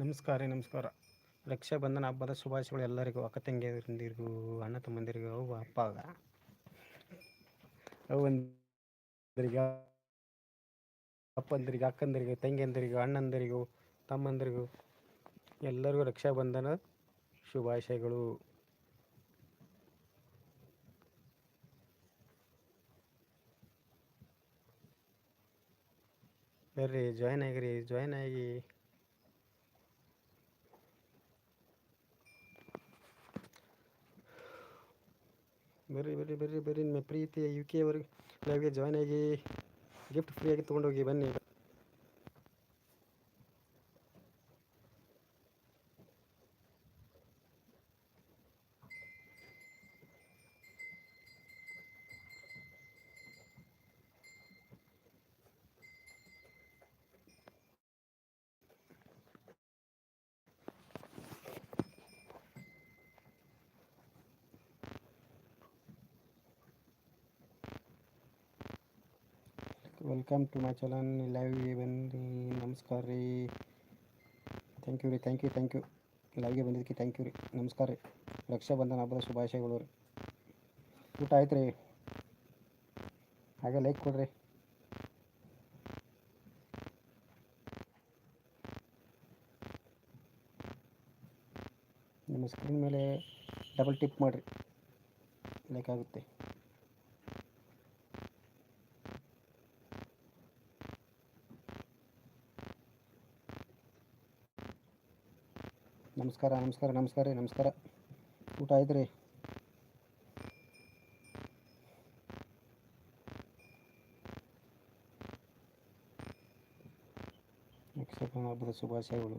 ನಮಸ್ಕಾರ ರೀ ನಮಸ್ಕಾರ ರಕ್ಷಾಬಂಧನ ಹಬ್ಬದ ಶುಭಾಶಯಗಳು ಎಲ್ಲರಿಗೂ ಅಕ್ಕ ತಂಗಿಯರಿಂದಿರಿಗೂ ಅಣ್ಣ ತಮ್ಮಂದಿರಿಗೂ ಅವು ಅಪ್ಪಾಗ ಅವರಿಗೆ ಅಪ್ಪಂದಿರಿಗೆ ಅಕ್ಕಂದಿರಿಗೆ ತಂಗಿಯಂದಿರಿಗೂ ಅಣ್ಣಂದಿರಿಗೂ ತಮ್ಮಂದಿರಿಗೂ ಎಲ್ಲರಿಗೂ ಬಂಧನ ಶುಭಾಶಯಗಳು ಬರ್ರಿ ಜಾಯ್ನ್ ಆಗಿರಿ ಜಾಯ್ನ್ ಆಗಿ बरी बरी बरी बरी प्रीति यूके जॉन आगे गिफ्ट फ्री आगे तक बनी ವೆಲ್ಕಮ್ ಟು ಮೈ ಚಾನಲ್ ಲೈವ್ಗೆ ಬನ್ನಿ ನಮಸ್ಕಾರ ರೀ ಥ್ಯಾಂಕ್ ಯು ರೀ ಥ್ಯಾಂಕ್ ಯು ಥ್ಯಾಂಕ್ ಯು ಲೈವ್ಗೆ ಬಂದಿದ್ದಕ್ಕೆ ಥ್ಯಾಂಕ್ ಯು ರೀ ನಮಸ್ಕಾರ ರೀ ರಕ್ಷಾಬಂಧನ ಹಬ್ಬದ ಶುಭಾಶಯಗಳು ರೀ ಊಟ ಆಯ್ತು ರೀ ಹಾಗೆ ಲೈಕ್ ಕೊಡ್ರಿ ನಿಮ್ಮ ಸ್ಕ್ರೀನ್ ಮೇಲೆ ಡಬಲ್ ಟಿಪ್ ಮಾಡಿರಿ ಲೈಕ್ ಆಗುತ್ತೆ ನಮಸ್ಕಾರ ನಮಸ್ಕಾರ ನಮಸ್ಕಾರ ರೀ ನಮಸ್ಕಾರ ಊಟ ಆಯ್ತು ರೀ ಹಬ್ಬದ ಶುಭಾಶಯಗಳು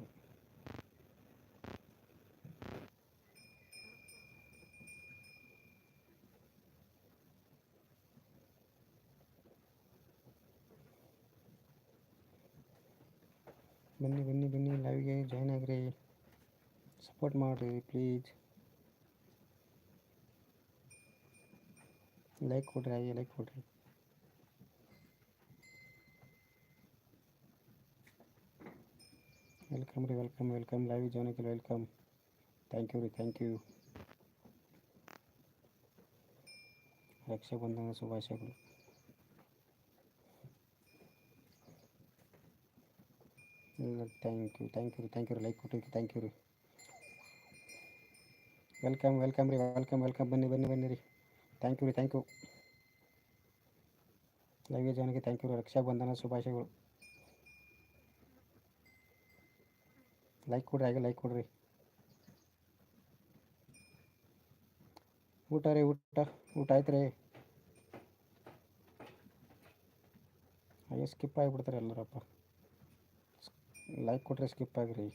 ಸಪೋರ್ಟ್ ಮಾಡಿರಿ ಪ್ಲೀಸ್ ಲೈಕ್ ಕೊಡ್ರಿ ಹಾಗೆ ಲೈಕ್ ಕೊಡ್ರಿ ವೆಲ್ಕಮ್ ರೀ welcome welcome live join welcome thank you ರೀ ಥ್ಯಾಂಕ್ ಯು ರಕ್ಷಾಬಂಧನ ಶುಭಾಶಯಗಳು ಥ್ಯಾಂಕ್ ಯು ಥ್ಯಾಂಕ್ ಯು ರೀ ಥ್ಯಾಂಕ್ ಯು ರೀ ಲೈಕ್ ಕೊಟ್ಟಿದ್ದಕ್ಕೆ ಥ್ಯಾಂಕ್ ಯು ರೀ ವೆಲ್ಕಮ್ ವೆಲ್ಕಮ್ ರೀ ವೆಲ್ಕಮ್ ವೆಲ್ಕಮ್ ಬನ್ನಿ ಬನ್ನಿ ಬನ್ನಿ ರೀ ಥ್ಯಾಂಕ್ ಯು ರೀ ಥ್ಯಾಂಕ್ ಯು ಲವ್ಯ ಜನಕ್ಕೆ ಥ್ಯಾಂಕ್ ಯು ರೀ ರಕ್ಷಾಬಂಧನ ಶುಭಾಶಯಗಳು ಲೈಕ್ ಕೊಡ್ರಿ ಹಾಗೆ ಲೈಕ್ ಕೊಡ್ರಿ ಊಟ ರೀ ಊಟ ಊಟ ಆಯ್ತು ರೀ ಅಯ್ಯೋ ಸ್ಕಿಪ್ ಆಗಿಬಿಡ್ತಾರೆ ಎಲ್ಲರಪ್ಪ ಲೈಕ್ ಕೊಟ್ರೆ ಸ್ಕಿಪ್ ಆಗಿರಿ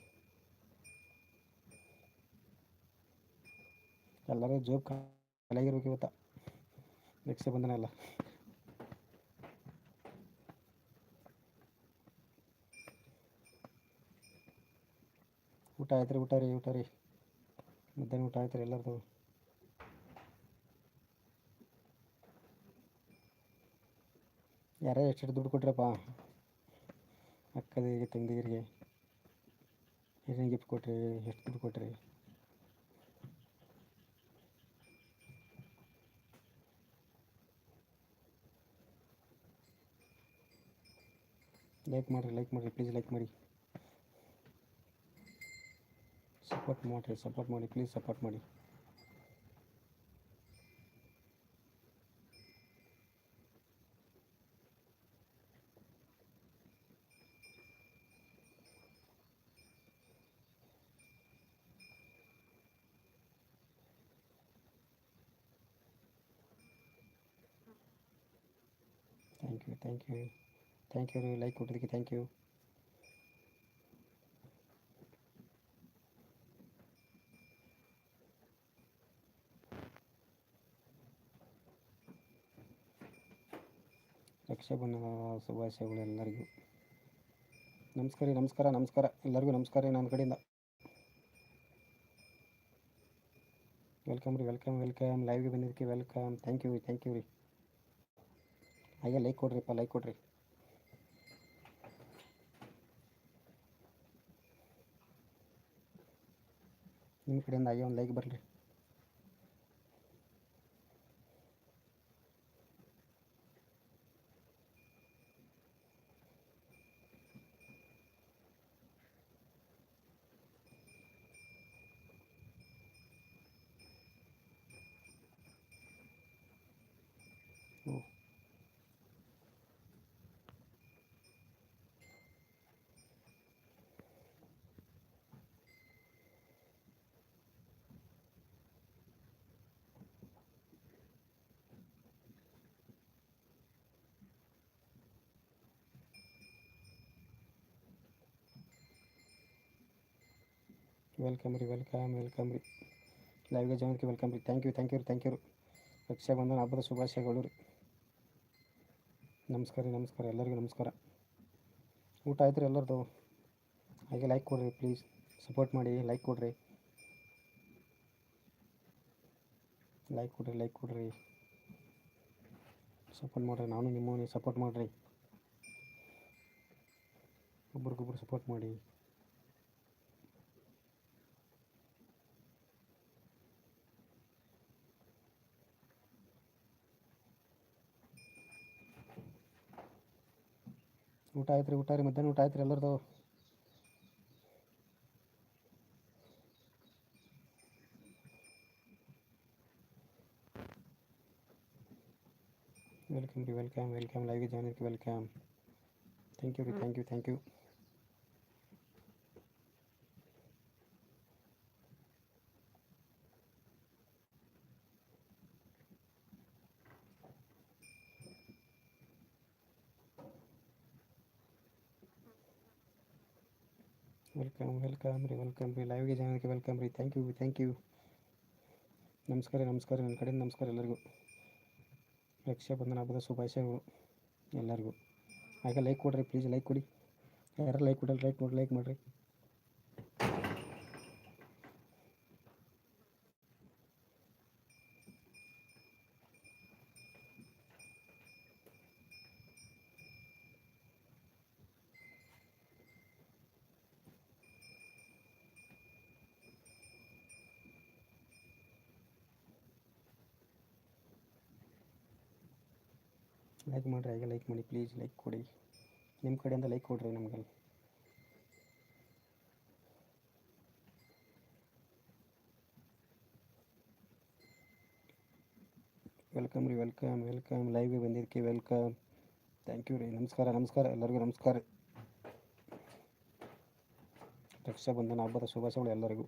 ಎಲ್ಲರೂ ಜೋಕ್ ಖಾಲಿಯಾಗಿರ್ಬೇಕು ಇವತ್ತ ನೆಕ್ಸ್ಟ್ ಬಂದನೆ ಅಲ್ಲ ಊಟ ಆಯ್ತು ರೀ ಊಟ ರೀ ಊಟ ರೀ ಮಧ್ಯಾಹ್ನ ಊಟ ಆಯ್ತು ರೀ ಎಲ್ಲರದು ಯಾರೇ ಎಷ್ಟು ದುಡ್ಡು ಕೊಟ್ರಪ್ಪ ಅಕ್ಕದಿಗೆ ತಂದಿರಿಗೆ ಏನೇನು ಗಿಫ್ಟ್ ಕೊಟ್ರಿ ಎಷ್ಟು ದುಡ್ಡು ಕೊಟ್ರಿ like madri please, like madri, support madri please, support madri. Thank you. Thank you like कोटदे thank you Rakshabandhan शुभाशयू नमस्कार नमस्कार नमस्कार एलू नमस्कार नन कड़ी वेलकम रि वेलकम वेलकम लाइव बंदी welcome thank you thank you रि आगे लाइक को लाइक को ನಿಮ್ಮ ಕಡೆಯಿಂದ ಆಗಿ ಒಂದು ಲೈಕ್ ಬರಲಿ ವೆಲ್ಕಮ್ ರೀ ವೆಲ್ಕಮ್ ವೆಲ್ಕಮ್ ರೀ ಲೈವ್ಗೆ ಜನಕ್ಕೆ ವೆಲ್ಕಮ್ ರೀ ಥ್ಯಾಂಕ್ ಯು ಥ್ಯಾಂಕ್ ಯು ರೀ ಥ್ಯಾಂಕ್ ಯು ರಕ್ಷಾಬಂಧನ ಹಬ್ಬದ ಶುಭಾಶಯಗಳು ರೀ ನಮಸ್ಕಾರ ರೀ ನಮಸ್ಕಾರ ಎಲ್ಲರಿಗೂ ನಮಸ್ಕಾರ ಊಟ ಆಯ್ತು ರೀ ಎಲ್ಲರದು ಹಾಗೆ ಲೈಕ್ ಕೊಡ್ರಿ ಪ್ಲೀಸ್ ಸಪೋರ್ಟ್ ಮಾಡಿ ಲೈಕ್ ಕೊಡ್ರಿ ಲೈಕ್ ಕೊಡ್ರಿ ಲೈಕ್ ಕೊಡ್ರಿ ಸಪೋರ್ಟ್ ಮಾಡಿರಿ ನಾನು ನಿಮ್ಮ ಸಪೋರ್ಟ್ ಮಾಡಿರಿ ಒಬ್ರಿಗೊಬ್ರು ಸಪೋರ್ಟ್ ಮಾಡಿ ऊट आयत रि ऊट रि मध्यान ऊट आयत रिलू वेलकम रि welcome welcome live join welcome thank you रि thank you thank you welcome ರೀ ವೆಲ್ಕಮ್ ರೀ ಲೈವ್ಗೆ ಜನಕ್ಕೆ ವೆಲ್ಕಮ್ ರೀ ಥ್ಯಾಂಕ್ ಯು ಥ್ಯಾಂಕ್ ಯು ನಮಸ್ಕಾರ ರೀ ನಮಸ್ಕಾರ ನನ್ನ ಕಡೆಯಿಂದ ನಮಸ್ಕಾರ ಎಲ್ಲರಿಗೂ ರಕ್ಷಾಬಂಧನ ಹಬ್ಬದ ಶುಭಾಶಯಗಳು ಎಲ್ಲರಿಗೂ ಹಾಗೆ ಲೈಕ್ ಕೊಡಿರಿ ಪ್ಲೀಸ್ ಲೈಕ್ ಕೊಡಿ ಯಾರು ಲೈಕ್ ಕೊಡಲ್ಲ ಲೈಕ್ ಕೊಡಿ ಲೈಕ್ ಮಾಡಿರಿ ಲೈಕ್ ಮಾಡಿರಿ ಹಾಗೆ ಲೈಕ್ ಮಾಡಿ ಪ್ಲೀಸ್ ಲೈಕ್ ಕೊಡಿ ನಿಮ್ಮ ಕಡೆಯಿಂದ ಲೈಕ್ ಕೊಡಿರಿ ನಮಗೆ ವೆಲ್ಕಮ್ ರೀ ವೆಲ್ಕಮ್ ವೆಲ್ಕಮ್ ಲೈವ್ಗೆ ಬಂದಿದ್ದಕ್ಕೆ ವೆಲ್ಕಮ್ ಥ್ಯಾಂಕ್ ಯು ರೀ ನಮಸ್ಕಾರ ನಮಸ್ಕಾರ ಎಲ್ಲರಿಗೂ ನಮಸ್ಕಾರ ಬಂಧನ ಹಬ್ಬದ ಶುಭಾಶಯಗಳು ಎಲ್ಲರಿಗೂ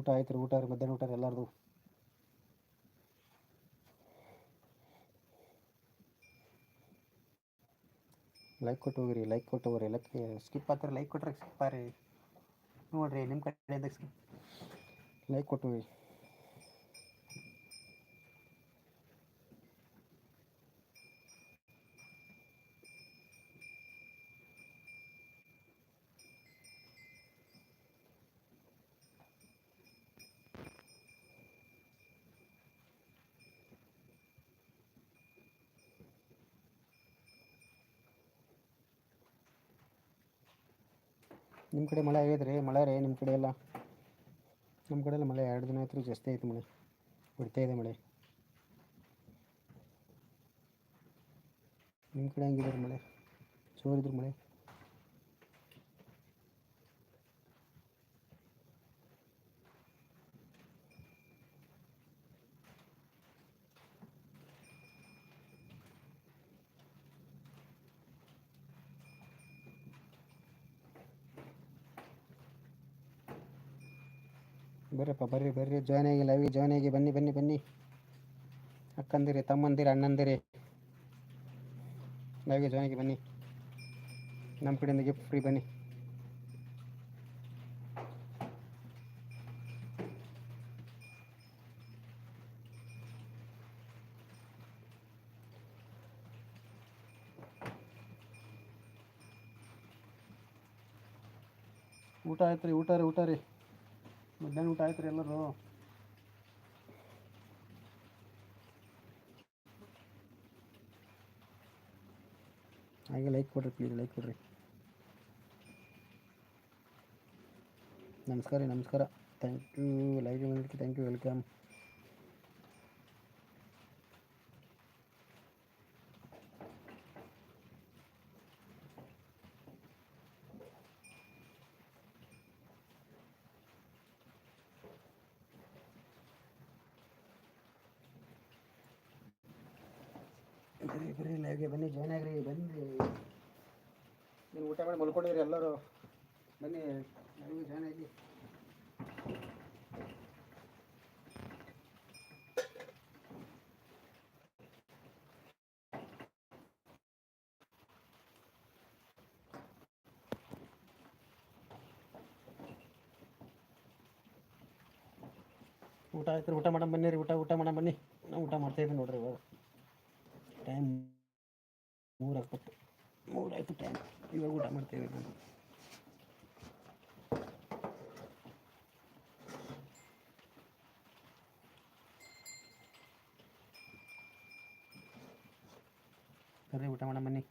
ಊಟ ಆಯ್ತು ರೀ ಊಟ ಮಧ್ಯಾಹ್ನ ಊಟ ಎಲ್ಲಾರದು ಲೈಕ್ ಕೊಟ್ಟು ಹೋಗ್ರಿ ಲೈಕ್ ಕೊಟ್ಟು ಹೋಗ್ರಿ ಲೈಕ್ ಸ್ಕಿಪ್ ಆಗ್ತಾರೆ ಲೈಕ್ ಕೊಟ್ರೆ ಸ್ಕಿಪ್ ಆರಿ ನೋಡಿರಿ ನಿಮ್ಮ ಕಡೆ ಸ್ಕಿಪ್ ಲೈಕ್ ಕೊಟ್ಟು ನಿಮ್ಮ ಕಡೆ ಮಳೆ ಆಗೈತೆ ರೀ ಮಳೆ ರೀ ನಿಮ್ಮ ಕಡೆ ಎಲ್ಲ ನಮ್ಮ ಕಡೆ ಎಲ್ಲ ಮಳೆ ಎರಡು ದಿನ ಆಯ್ತು ಜಾಸ್ತಿ ಆಯ್ತು ಮಳೆ ಬಿಡ್ತಾ ಇದೆ ಮಳೆ ನಿಮ್ಮ ಕಡೆ ಹಂಗಿದ್ರೆ ಮಳೆ ಜೋರಿದ್ರೆ ಮಳೆ ಬರ್ರಪ್ಪ ಬರ್ರಿ ಬರ್ರಿ ಜಾಯ್ನ್ ಆಗಿ ಲವಿ ಜಾಯ್ನ್ ಆಗಿ ಬನ್ನಿ ಬನ್ನಿ ಬನ್ನಿ ಅಕ್ಕಂದಿರಿ ತಮ್ಮಂದಿರಿ ಅಣ್ಣಂದಿರಿ ಲವಿಗೆ ಜಾಯ್ನ್ ಆಗಿ ಬನ್ನಿ ನಮ್ಮ ಕಡೆಯಿಂದ ಗಿಫ್ಟ್ ಫ್ರೀ ಬನ್ನಿ ಊಟ ಆಯ್ತು ರೀ ಊಟ ರೀ ಊಟ ರೀ ಮಧ್ಯಾಹ್ನ ಊಟ ಆಯ್ತು ರೀ ಎಲ್ಲರೂ ಹಾಗೆ ಲೈಕ್ ಕೊಡ್ರಿ ಪ್ಲೀಸ್ ಲೈಕ್ ಕೊಡ್ರಿ ನಮಸ್ಕಾರ ರೀ ನಮಸ್ಕಾರ ಥ್ಯಾಂಕ್ ಯು ಲೈಕ್ ಬಂದಿದ್ದಕ್ಕೆ ಥ್ಯಾಂಕ್ ಯು ವೆಲ್ಕಮ್ ಬರ್ರಿ ಕರಿ ಲೈವ್ಗೆ ಬನ್ನಿ ಜಾಯ್ನ್ ಆಗ್ರಿ ಬನ್ನಿ ನೀವು ಊಟ ಮಾಡಿ ಮಲ್ಕೊಂಡಿರಿ ಎಲ್ಲರೂ ಬನ್ನಿ ಲೈವ್ಗೆ ಜಾಯ್ನ್ ಆಗಿ ಊಟ ಆಯ್ತು ಊಟ ಮಾಡಮ್ ಬನ್ನಿರಿ ಊಟ ಊಟ ಮಾಡಮ್ ಬನ್ನಿ ನಾವು ಊಟ ಮಾಡ್ತಾ ಇದ್ದೀವಿ ನೋಡ್ರಿ ಇವಾಗ ಟೈಮ್ ಮೂರಾಕತ್ತು ಮೂರಾಯಿತು ಟೈಮ್ ಇವಾಗ ಊಟ ಮಾಡ್ತೇವೆ ನಾನು ಸರಿ ಊಟ ಮಾಡೋಣ ಬನ್ನಿ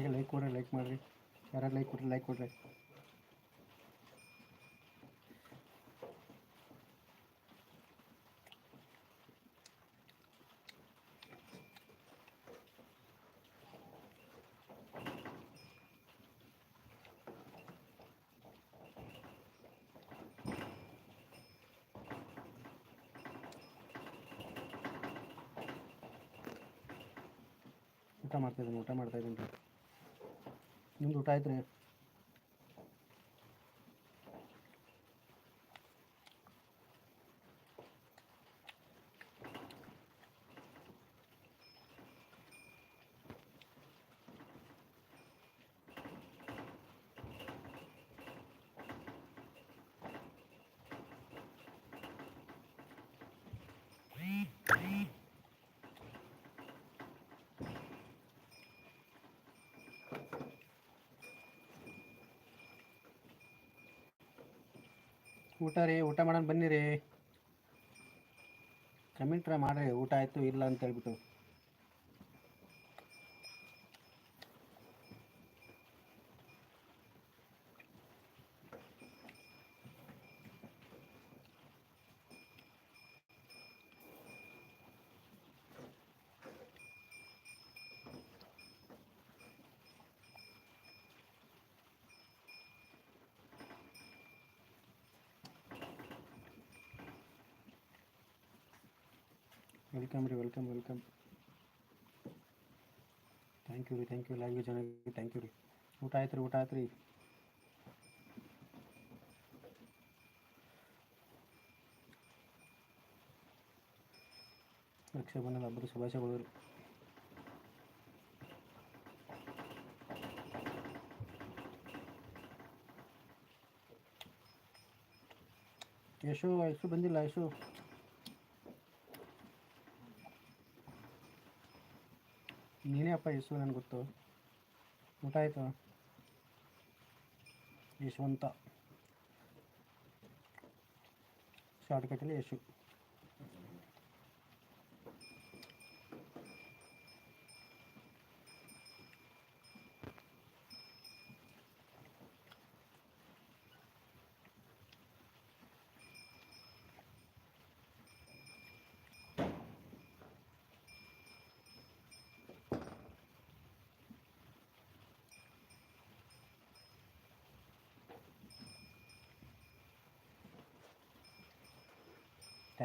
ಹಾಗೆ ಲೈಕ್ ಕೊಡ್ರಿ ಲೈಕ್ ಮಾಡಿರಿ ಯಾರು ಲೈಕ್ ಕೊಡ್ರಿ ಲೈಕ್ ಕೊಡ್ರಿ ಊಟ ಮಾಡ್ತಾಯಿದ್ದೀನಿ ಊಟ ಮಾಡ್ತಾ ರೀ ನಿಮ್ದು ಊಟ ಆಯ್ತು ರೀ ಊಟ ರೀ ಊಟ ಮಾಡೋಣ ಬನ್ನಿರಿ ಕಮೆಂಟ್ರ ಮಾಡಿರಿ ಊಟ ಆಯಿತು ಇಲ್ಲ ಅಂತ ಹೇಳ್ಬಿಟ್ಟು ವೆಲ್ಕಮ್ ವೆಲ್ಕಮ್ ಥ್ಯಾಂಕ್ ಯು ರೀ ಥ್ಯಾಂಕ್ ಯು ಲೈವ್ ಜನಕ್ಕೆ ಥ್ಯಾಂಕ್ ಯು ರೀ ಊಟ ಆಯ್ತು ರೀ ಊಟ ಆಯ್ತು ರೀ ರಕ್ಷಾಬಂಧನ ಹಬ್ಬದ ಶುಭಾಶಯಗಳು ರೀ ಯಶೋ ಯಶು ಬಂದಿಲ್ಲ ಯಶು ನೀನೇ ಅಪ್ಪ ಯಶು ನನಗೆ ಗೊತ್ತು ಊಟ ಆಯಿತು ಯಶವಂತ ಶಾರ್ಟ್ಕಟ್ಟಲ್ಲಿ ಯಶು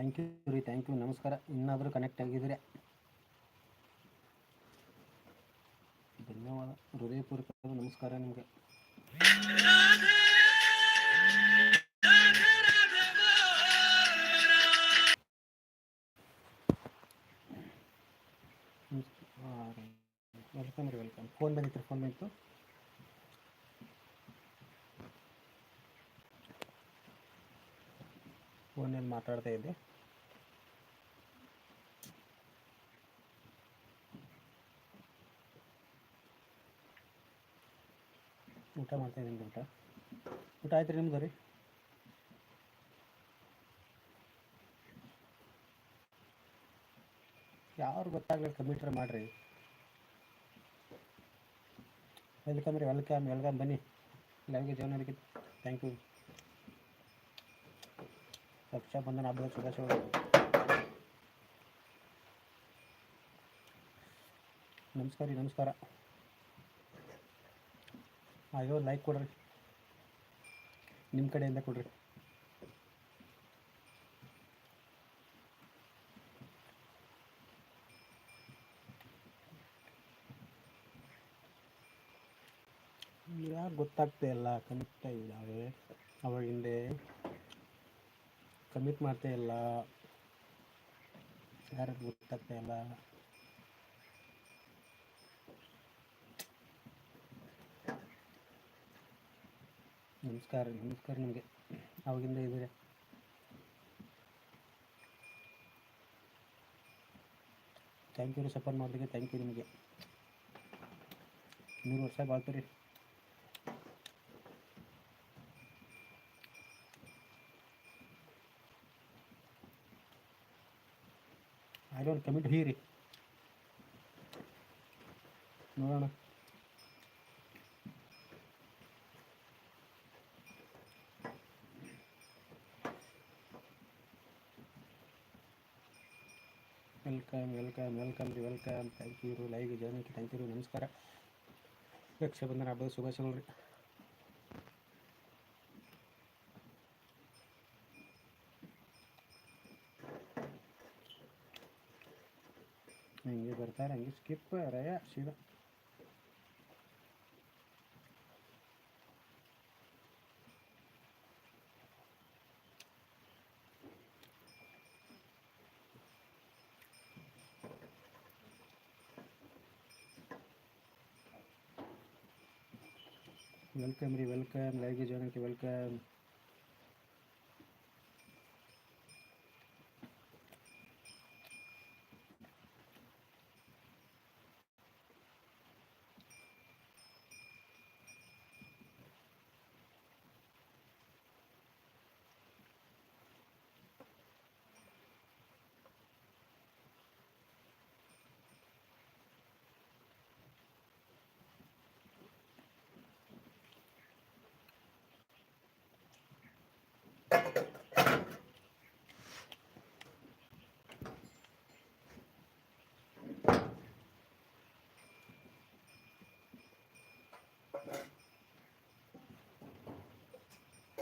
ಥ್ಯಾಂಕ್ ಯು ರೀ ಥ್ಯಾಂಕ್ ಯು ನಮಸ್ಕಾರ ಇನ್ನಾದರೂ ಕನೆಕ್ಟ್ ಆಗಿದ್ದೀರಾ ಧನ್ಯವಾದ ಹೃದಯಪೂರ್ವಕ ನಮಸ್ಕಾರ ನಿಮಗೆ ವೆಲ್ಕಮ್ ರೀ ವೆಲ್ಕಮ್ ಫೋನ್ ಬಂದಿತ್ತು ಫೋನ್ ಬಂದಿತ್ತು ಫೋನಲ್ಲಿ ಮಾತಾಡ್ತಾ ಇದ್ದೆ ಊಟ ಮಾಡ್ತಾ ಇದ್ದೀನಿ ಊಟ ಊಟ ಆಯ್ತು ರೀ ನಿಮ್ದು ರೀ ಯಾರು ಗೊತ್ತಾಗ್ಲಿಲ್ಲ ಕಂಪ್ಯೂಟರ್ ಮಾಡಿರಿ ವೆಲ್ಕಮ್ ರೀ ವೆಲ್ಕಮ್ ವೆಲ್ಕಮ್ ಬನ್ನಿ ಲೈವ್ಗೆ ಜಾಯ್ನ್ ಅದಕ್ಕೆ ಥ್ಯಾಂಕ್ ಯು ರಕ್ಷಾಬಂಧನ ಹಬ್ಬದ ಶುಭಾಶಯಗಳು ನಮಸ್ಕಾರ ರೀ ನಮಸ್ಕಾರ ಅಯ್ಯೋ ಲೈಕ್ ಕೊಡ್ರಿ ನಿಮ್ಮ ಕಡೆಯಿಂದ ಕೊಡ್ರಿ ಗೊತ್ತಾಗ್ತಾ ಇಲ್ಲ ಕನೆಕ್ಟ್ ಇದ್ದಾವೆ ಹಿಂದೆ ಕಮಿಟ್ ಮಾಡ್ತಾ ಇಲ್ಲ ಯಾರು ಗೊತ್ತಾಗ್ತಾ ಇಲ್ಲ ನಮಸ್ಕಾರ ನಮಸ್ಕಾರ ನಿಮಗೆ ಅವಾಗಿಂದ ಇದ್ದೀರಿ ಥ್ಯಾಂಕ್ ಯು ರೀ ಸಪೋರ್ಟ್ ಮಾಡೋದಕ್ಕೆ ಥ್ಯಾಂಕ್ ಯು ನಿಮಗೆ ನೂರು ವರ್ಷ ಬಾಳ್ತೀರಿ ಆಯ್ತು ಕಮಿಟ್ ಹೀರಿ ನೋಡೋಣ ಮಾಡ್ತಾ ಥ್ಯಾಂಕ್ ಯು ಲೈವ್ಗೆ ಜಾಯ್ನ್ ಥ್ಯಾಂಕ್ ಯು ನಮಸ್ಕಾರ ರಕ್ಷಾಬಂಧನ ಹಬ್ಬದ ಶುಭಾಶಯಗಳು ರೀ ಹಂಗೆ ಬರ್ತಾರೆ ಹಂಗೆ ಸ್ಕಿಪ್ ರಯ ಶಿವ वेलकम रे वेलकम लाइक ज्वाइन के वेलकम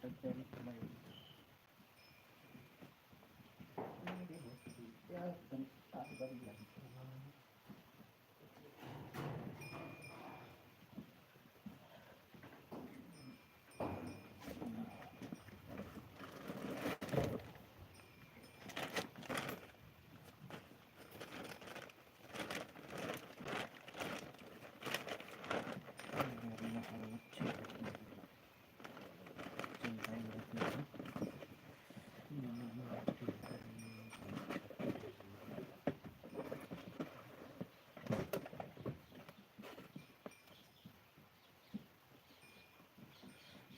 Gracias.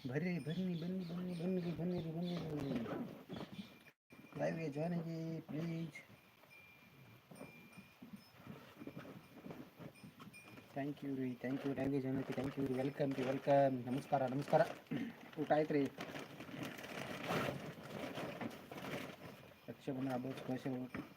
भरे भरनी बननी बननी बननी बननी बननी बननी लाइव ये जाने के प्लीज थैंक यू री थैंक यू थैंक यू जाने के थैंक यू री वेलकम री वेलकम नमस्कार नमस्कार उठाई त्रे अच्छा बना बहुत कैसे हो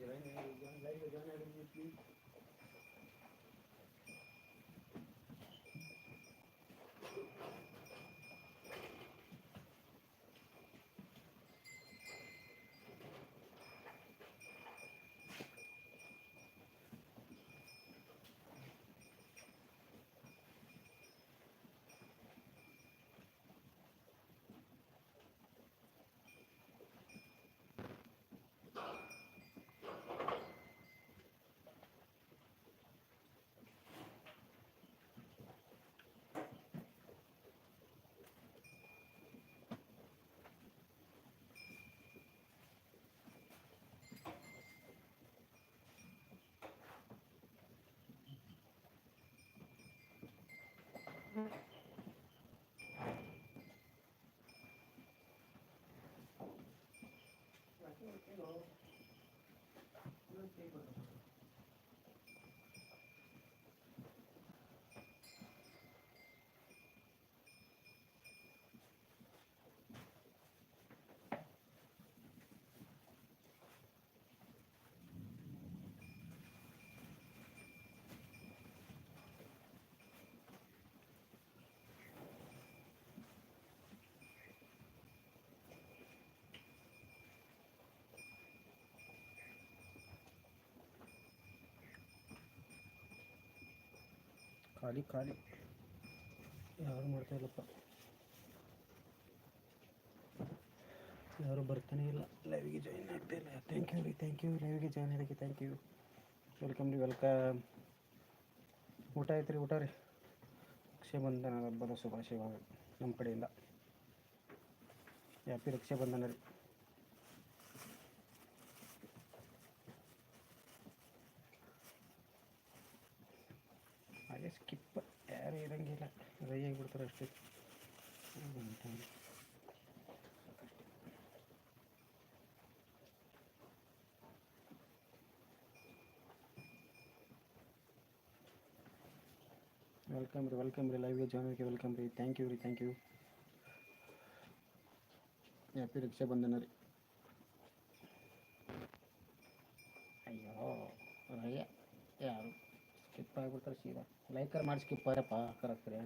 جهنم جهنم لا إلى جهنم 같은 것도 그런 식으로. ಖಾಲಿ ಖಾಲಿ ಯಾರು ಮಾಡ್ತಾ ಇಲ್ಲಪ್ಪ ಯಾರು ಬರ್ತಾನೆ ಇಲ್ಲ ಲೈವಿಗೆ ಜಾಯ್ನ್ ಆಗ್ತಾ ಇಲ್ಲ ಥ್ಯಾಂಕ್ ಯು ರೀ ಥ್ಯಾಂಕ್ ಯು ಲೈವಿಗೆ ಜಾಯ್ನ್ ಆಗಿ ಥ್ಯಾಂಕ್ ಯು ವೆಲ್ಕಮ್ ರೀ ವೆಲ್ಕಮ್ ಊಟ ಆಯ್ತು ರೀ ಊಟ ರೀ ರಕ್ಷಾಬಂಧನ ಹಬ್ಬದ ಶುಭಾಶಯಗಳು ನಮ್ಮ ಕಡೆಯಿಂದ ಹ್ಯಾಪಿ ರಕ್ಷಾಬಂಧನ ರೀ ಡ್ರೈ ಆಗಿಬಿಡ್ತಾರೆ ಅಷ್ಟೇ ವೆಲ್ಕಮ್ ರೀ ವೆಲ್ಕಮ್ ರೀ ಲೈವ್ಗೆ ಜಾಯ್ನ್ ಆಗಿ ವೆಲ್ಕಮ್ ರೀ ಥ್ಯಾಂಕ್ ಯು ರೀ thank you happy Raksha Bandhan ರೀ ಮಾಡ್ಕೊಡ್ತಾರೆ ಸೀದಾ ಲೈಕರ್ ಮಾಡಿಸ್ಕಿ ಪಾರಪ್ಪ ಕರೆಕ್ಟ್ರಿ